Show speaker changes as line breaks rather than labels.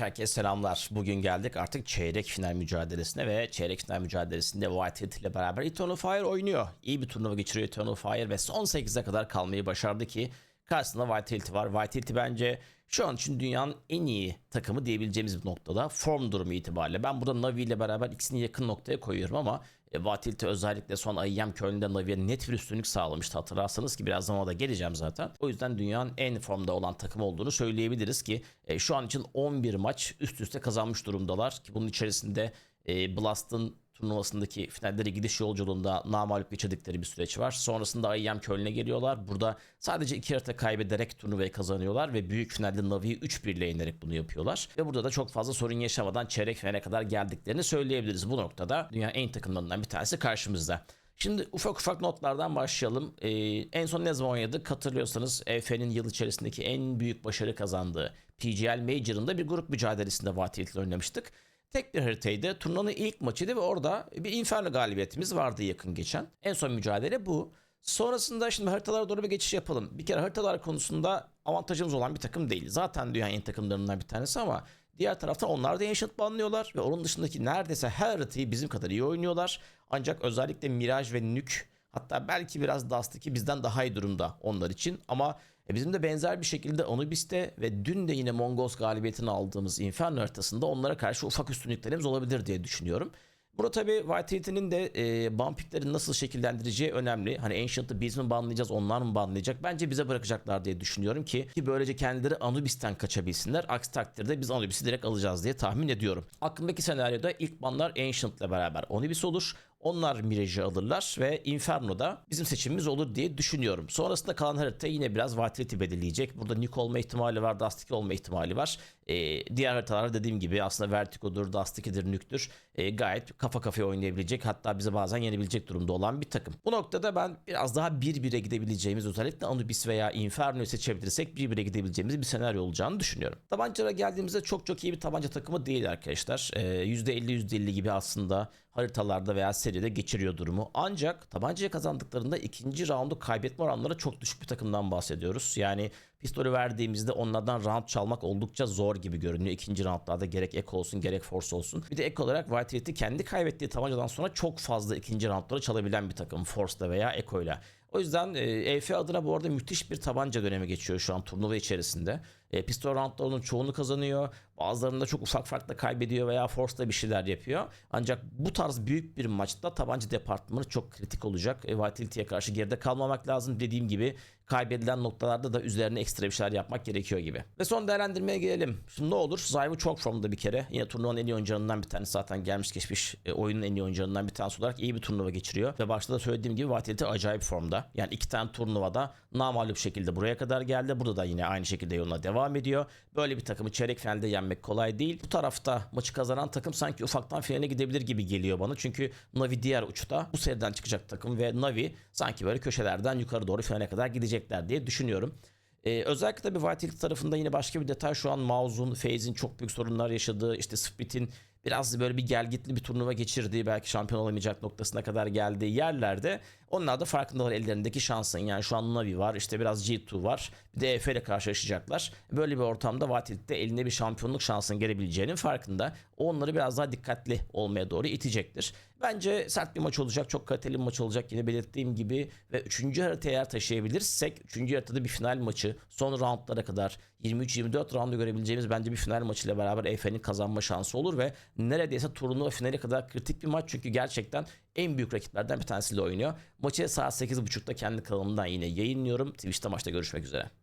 Herkese selamlar. Bugün geldik artık çeyrek final mücadelesine ve çeyrek final mücadelesinde Whitehead ile beraber Eternal Fire oynuyor. İyi bir turnuva geçiriyor Eternal Fire ve son 8'e kadar kalmayı başardı ki karşısında Whitehead var. Whitehead bence şu an için dünyanın en iyi takımı diyebileceğimiz bir noktada form durumu itibariyle. Ben burada Navi ile beraber ikisini yakın noktaya koyuyorum ama e, Whitehead özellikle son IEM Köln'de Navi'ye net bir üstünlük sağlamıştı hatırlarsanız ki birazdan ona da geleceğim zaten. O yüzden dünyanın en formda olan takım olduğunu söyleyebiliriz ki e, şu an için 11 maç üst üste kazanmış durumdalar ki bunun içerisinde e, Blast'ın turnuvasındaki finallere gidiş yolculuğunda namalip geçirdikleri bir süreç var. Sonrasında IEM Köln'e geliyorlar. Burada sadece iki harita kaybederek turnuvayı kazanıyorlar ve büyük finalde Navi'yi 3-1 ile yenerek bunu yapıyorlar. Ve burada da çok fazla sorun yaşamadan çeyrek finale kadar geldiklerini söyleyebiliriz. Bu noktada dünyanın en takımlarından bir tanesi karşımızda. Şimdi ufak ufak notlardan başlayalım. Ee, en son ne zaman oynadık? Hatırlıyorsanız EF'nin yıl içerisindeki en büyük başarı kazandığı PGL Major'ında bir grup mücadelesinde Vatilit ile oynamıştık. Tek bir haritaydı. Turnuvanın ilk maçıydı ve orada bir Inferno galibiyetimiz vardı yakın geçen. En son mücadele bu. Sonrasında şimdi haritalara doğru bir geçiş yapalım. Bir kere haritalar konusunda avantajımız olan bir takım değil. Zaten dünyanın en takımlarından bir tanesi ama diğer taraftan onlar da Ancient banlıyorlar ve onun dışındaki neredeyse her haritayı bizim kadar iyi oynuyorlar. Ancak özellikle Mirage ve Nuke hatta belki biraz Dust 2 bizden daha iyi durumda onlar için ama e, bizim de benzer bir şekilde Anubis'te ve dün de yine Mongols galibiyetini aldığımız Inferno haritasında onlara karşı ufak üstünlüklerimiz olabilir diye düşünüyorum. Burada tabii Whitehead'in de e, bumpikleri nasıl şekillendireceği önemli. Hani Ancient'ı biz mi banlayacağız, onlar mı banlayacak? Bence bize bırakacaklar diye düşünüyorum ki ki böylece kendileri Anubis'ten kaçabilsinler. Aksi takdirde biz Anubis'i direkt alacağız diye tahmin ediyorum. Aklımdaki senaryoda ilk banlar Ancient'la beraber Anubis olur. Onlar Mirage'i alırlar ve Inferno'da bizim seçimimiz olur diye düşünüyorum. Sonrasında kalan harita yine biraz Vitality belirleyecek. Burada Nuke olma ihtimali var, Dust 2 olma ihtimali var. Ee, diğer haritalar dediğim gibi aslında Vertigo'dur, Dust 2'dir, Nuke'dur. Ee, gayet kafa kafaya oynayabilecek hatta bize bazen yenebilecek durumda olan bir takım. Bu noktada ben biraz daha 1-1'e gidebileceğimiz özellikle Anubis veya Inferno'yu seçebilirsek 1-1'e gidebileceğimiz bir senaryo olacağını düşünüyorum. Tabancalara geldiğimizde çok çok iyi bir tabanca takımı değil arkadaşlar. Ee, %50-%50 gibi aslında haritalarda veya seride geçiriyor durumu. Ancak tabancayı kazandıklarında ikinci roundu kaybetme oranları çok düşük bir takımdan bahsediyoruz. Yani pistolü verdiğimizde onlardan round çalmak oldukça zor gibi görünüyor. İkinci roundlarda gerek Echo olsun gerek Force olsun. Bir de ek olarak Whitehead'i kendi kaybettiği tabancadan sonra çok fazla ikinci roundları çalabilen bir takım Force'da veya Echo'yla. O yüzden e, EF adına bu arada müthiş bir tabanca dönemi geçiyor şu an turnuva içerisinde. E, pistol roundlarının çoğunu kazanıyor. Bazılarında çok ufak farkla kaybediyor veya Force'da bir şeyler yapıyor. Ancak bu tarz büyük bir maçta tabanca departmanı çok kritik olacak. E, Vitality'ye karşı geride kalmamak lazım. Dediğim gibi kaybedilen noktalarda da üzerine ekstra bir şeyler yapmak gerekiyor gibi. Ve son değerlendirmeye gelelim. Şimdi ne olur? Zyvo çok formda bir kere. Yine turnuvanın en iyi oyuncularından bir tanesi zaten gelmiş geçmiş e, oyunun en iyi oyuncularından bir tanesi olarak iyi bir turnuva geçiriyor. Ve başta da söylediğim gibi Vitality acayip formda. Yani iki tane turnuvada namalup şekilde buraya kadar geldi. Burada da yine aynı şekilde yoluna devam ediyor. Böyle bir takımı çeyrek finalde yenmek kolay değil. Bu tarafta maçı kazanan takım sanki ufaktan finale gidebilir gibi geliyor bana. Çünkü Navi diğer uçta bu seriden çıkacak takım ve Navi sanki böyle köşelerden yukarı doğru finale kadar gidecekler diye düşünüyorum. Ee, özellikle tabii Vitality tarafında yine başka bir detay şu an Mouse'un, FaZe'in çok büyük sorunlar yaşadığı, işte Split'in biraz böyle bir gelgitli bir turnuva geçirdiği, belki şampiyon olamayacak noktasına kadar geldiği yerlerde onlar da farkındalar ellerindeki şansın. Yani şu an Navi var, işte biraz G2 var, bir de EF ile karşılaşacaklar. Böyle bir ortamda Vitality'de elinde bir şampiyonluk şansının gelebileceğinin farkında. Onları biraz daha dikkatli olmaya doğru itecektir. Bence sert bir maç olacak, çok kaliteli bir maç olacak yine belirttiğim gibi ve 3. haritaya eğer taşıyabilirsek 3. haritada bir final maçı son roundlara kadar 23-24 roundu görebileceğimiz bence bir final maçıyla beraber EF'nin kazanma şansı olur ve neredeyse turnuva finali kadar kritik bir maç çünkü gerçekten en büyük rakiplerden bir tanesiyle oynuyor. Maçı saat 8.30'da kendi kanalımdan yine yayınlıyorum. Twitch'te maçta görüşmek üzere.